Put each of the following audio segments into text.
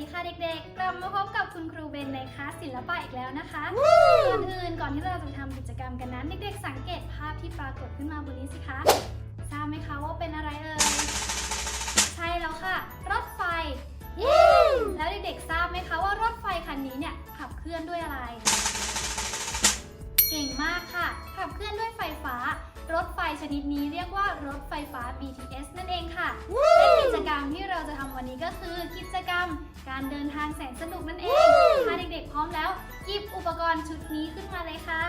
ลับมาพบกับคุณครูเบนในคลาสศิลปะอีกแล้วนะคะ ก่อนอื่นก่อนที่เราจะทำกิจกรรมกันนั้น เด็กๆ สังเกตภาพที่ปรากฏขึ้นมาบนนี้สิคะ ทราบไหมคะว่าเป็นอะไรเอ่ย ใช่แล้วค่ะ รถไฟเย้แล้วเด็กๆ ทราบไหมคะว่ารถไฟคันนี้เนี่ยขับเคลื่อนด้วยอะไร เก่งมากค่ะ ขับเคลื่อนด้วยไฟฟ้า รถไฟชนิดนี้เรียกว่ารถไฟฟ้า BTS นั่นเองค่ะและ ก็คือกิจกรรมการเดินทางแสนสนุกนั่นเองถ้าเด็กๆพร้อมแล้วหยิบอุปกรณ์ชุดนี้ขึ้นมาเลยค่ะ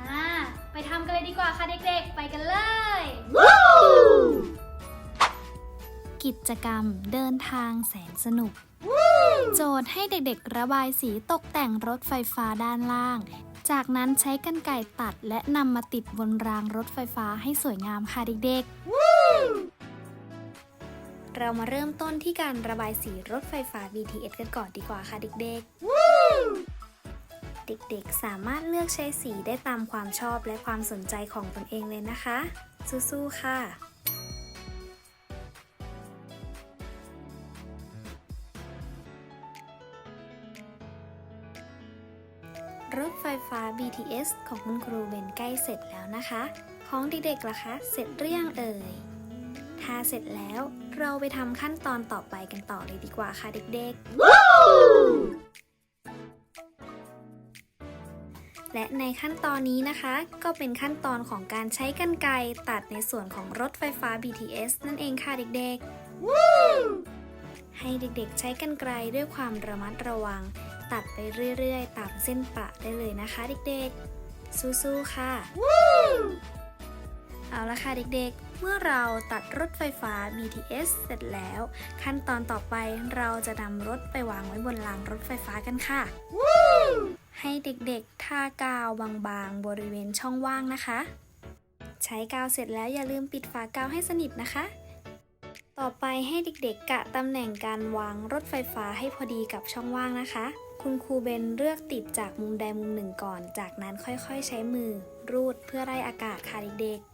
อ่าไปทำกันเลยดีกว่าค่ะเด็กๆ ไปกันเลย กิจกรรมเดินทางแสนสนุก โจทย์ให้เด็กๆ ระบายสีตกแต่งรถไฟฟ้าด้านล่าง จากนั้นใช้กรรไกรตัดและนำมาติดบนรางรถไฟฟ้าให้สวยงามค่ะเด็กๆ เรามาเริ่มต้นที่การระบายสีรถไฟฟ้า BTS กันก่อนดีกว่าค่ะเด็กๆ เด็กๆ สามารถเลือกใช้สีได้ตามความชอบและความสนใจของตนเองเลยนะคะ สู้ๆ ค่ะรถไฟฟ้า BTS ของคุณครูเบนใกล้เสร็จแล้วนะคะ ของเด็กๆล่ะคะ เสร็จหรืองเอ่ย ถ้าเสร็จแล้ว เราไปทำขั้นตอนต่อไปกันต่อเลยดีกว่าค่ะเด็กๆและในขั้นตอนนี้นะคะ ก็เป็นขั้นตอนของการใช้กรรไกรตัดในส่วนของรถไฟฟ้า BTS นั่นเองค่ะเด็กๆให้เด็กๆใช้กรรไกรด้วยความระมัดระวัง ตัดไปเรื่อยๆ ตามเส้นประได้เลยนะคะเด็กๆ สู้ๆ ค่ะเอาละค่ะเด็กๆ เมื่อเราตัดรถไฟฟ้า BTS เสร็จแล้ว ขั้นตอนต่อไปเราจะนำรถไปวางไว้บนรางรถไฟฟ้ากันค่ะให้เด็กๆทากาวบางๆ บริเวณช่องว่างนะคะ ใช้กาวเสร็จแล้วอย่าลืมปิดฝากาวให้สนิทนะคะ ต่อไปให้เด็กๆกะตำแหน่งการวางรถไฟฟ้าให้พอดีกับช่องว่างนะคะ คุณครูเบนเลือกติดจากมุมใดมุมหนึ่งก่อน จากนั้นค่อยๆ ใช้มือรูดเพื่อไล่อากาศค่ะเด็กๆ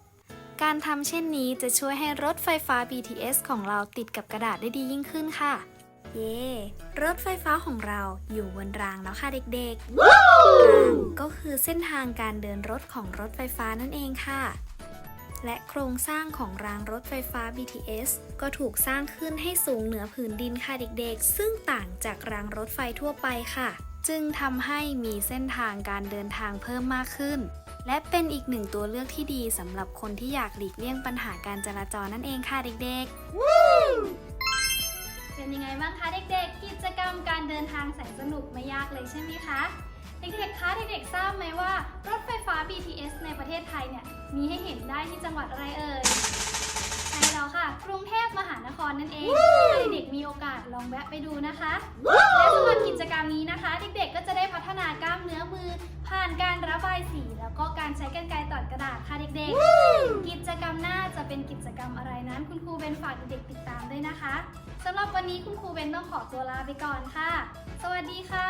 การทำเช่นนี้จะช่วยให้รถไฟฟ้า BTS ของเราติดกับกระดาษได้ดียิ่งขึ้นค่ะ เย่รถไฟฟ้าของเราอยู่บนรางแล้วค่ะเด็กๆรางก็คือเส้นทางการเดินรถของรถไฟฟ้านั่นเองค่ะ และโครงสร้างของรางรถไฟฟ้า BTS ก็ถูกสร้างขึ้นให้สูงเหนือผืนดินค่ะเด็กๆ ซึ่งต่างจากรางรถไฟทั่วไปค่ะ จึงทำให้มีเส้นทางการเดินทางเพิ่มมากขึ้น และเป็นอีกหนึ่งตัวเลือกที่ดีสำหรับคนที่อยากหลีกเลี่ยงปัญหาการจราจรนั่นเองค่ะเด็กๆ เป็นยังไงบ้างคะเด็กๆ กิจกรรมการเดินทางแสนสนุกไม่ยากเลยใช่ไหมคะ เด็กๆ คะเด็กๆ ทราบไหมว่ารถไฟฟ้า BTS ในประเทศไทยเนี่ยมีให้เห็นได้ที่จังหวัดอะไรเอ่ย ใช่แล้วค่ะ กรุงเทพมหานครนั่นเองถ้าเด็กๆมีโอกาสลองแวะไปดูนะคะ และสำหรับกิจกรรมนี้นะคะ เด็กๆก็จะได้พัฒนากล้ามเนื้อมือ ผ่านการระบายสี แล้วก็การใช้กรรไกรตัดกระดาษค่ะเด็กๆ กิจกรรมหน้าจะเป็นกิจกรรมอะไรนั้น คุณครูเบนฝากเด็กๆติดตามด้วยนะคะสำหรับวันนี้คุณครูเบนต้องขอตัวลาไปก่อนค่ะ สวัสดีค่ะ